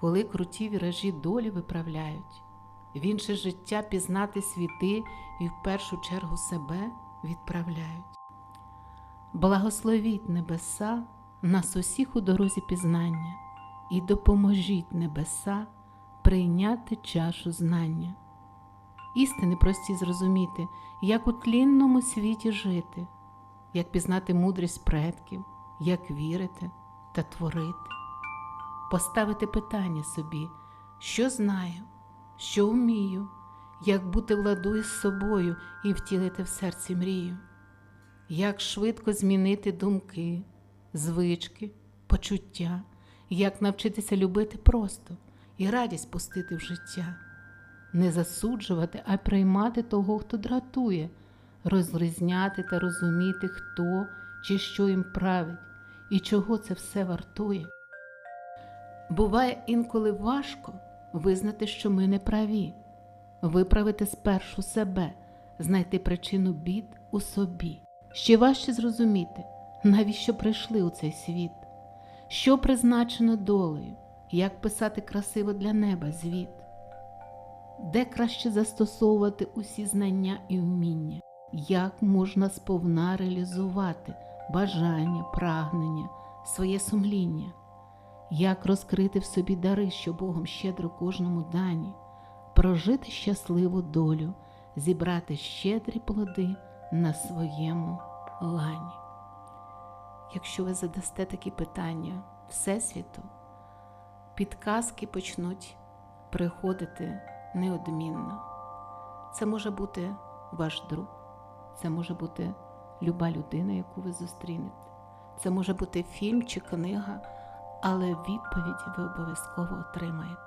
коли круті віражі долі виправляють, в інше життя пізнати світи і в першу чергу себе відправляють. Благословіть небеса нас усіх у дорозі пізнання і допоможіть небеса прийняти чашу знання. Істини прості зрозуміти, як у тлінному світі жити, як пізнати мудрість предків, як вірити та творити, поставити питання собі, що знаю, що вмію, як бути в ладу із собою і втілити в серці мрію, як швидко змінити думки, звички, почуття, як навчитися любити просто і радість пустити в життя? Не засуджувати, а приймати того, хто дратує, розрізняти та розуміти, хто чи що їм править і чого це все вартує. Буває інколи важко визнати, що ми не праві, виправити спершу себе, знайти причину бід у собі. Ще важче зрозуміти, навіщо прийшли у цей світ, що призначено долею, як писати красиво для неба звіт? Де краще застосовувати усі знання і вміння, як можна сповна реалізувати бажання, прагнення, своє сумління, як розкрити в собі дари, що Богом щедро кожному дані, прожити щасливу долю, зібрати щедрі плоди на своєму лані. Якщо ви задасте такі питання Всесвіту, підказки почнуть приходити неодмінно. Це може бути ваш друг, це може бути люба людина, яку ви зустрінете. Це може бути фільм чи книга, але відповідь ви обов'язково отримаєте.